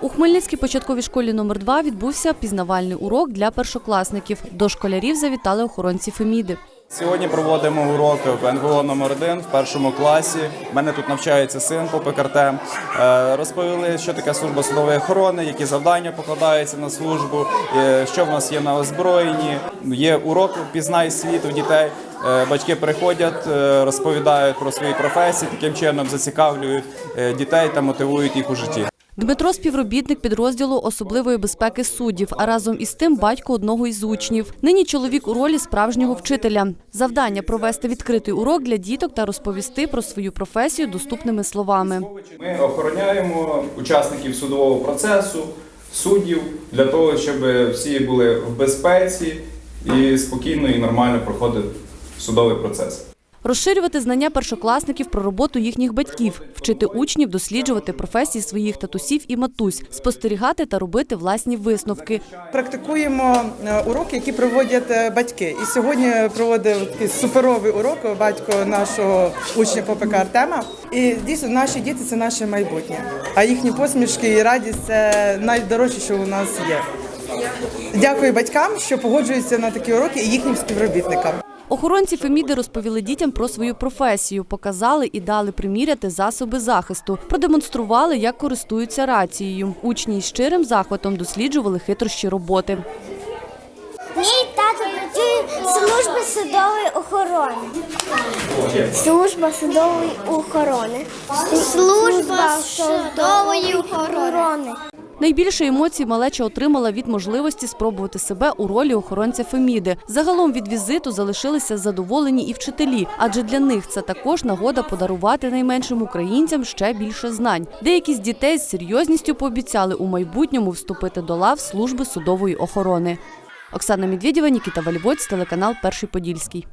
У Хмельницькій початковій школі номер 2 відбувся пізнавальний урок для першокласників. До школярів завітали охоронці Феміди. Сьогодні проводимо урок в НВО номер 1 в першому класі. У мене тут навчається син по ПКРТ. Е, Розповіли, що таке служба судової охорони, які завдання покладаються на службу, що в нас є на озброєнні. Є урок «Пізнай світ» у дітей. Е, Батьки приходять, е, розповідають про свої професії, таким чином зацікавлюють дітей та мотивують їх у житті. Дмитро співробітник підрозділу особливої безпеки суддів, а разом із тим батько одного із учнів. Нині чоловік у ролі справжнього вчителя. Завдання провести відкритий урок для діток та розповісти про свою професію доступними словами. Ми охороняємо учасників судового процесу, суддів для того, щоб всі були в безпеці і спокійно і нормально проходив судовий процес. Розширювати знання першокласників про роботу їхніх батьків, вчити учнів досліджувати професії своїх татусів і матусь, спостерігати та робити власні висновки. Практикуємо е, уроки, які проводять е, батьки. І сьогодні проводив суперовий урок батько нашого учня ППК Артема. І дійсно наші діти це наше майбутнє. А їхні посмішки і радість це найдорожче, що у нас є. Дякую батькам, що погоджуються на такі уроки і їхнім співробітникам. Охоронці Феміди розповіли дітям про свою професію, показали і дали приміряти засоби захисту, продемонстрували, як користуються рацією. Учні із щирим захватом досліджували хитрощі роботи. Мій тато працює в судової охорони. Служба судової охорони. Служба судової охорони. Найбільше емоцій малеча отримала від можливості спробувати себе у ролі охоронця Феміди. Загалом від візиту залишилися задоволені і вчителі, адже для них це також нагода подарувати найменшим українцям ще більше знань. Деякі з дітей з серйозністю пообіцяли у майбутньому вступити до лав служби судової охорони. Оксана Медведєва, Нікіта Вальвоць, телеканал Перший Подільський.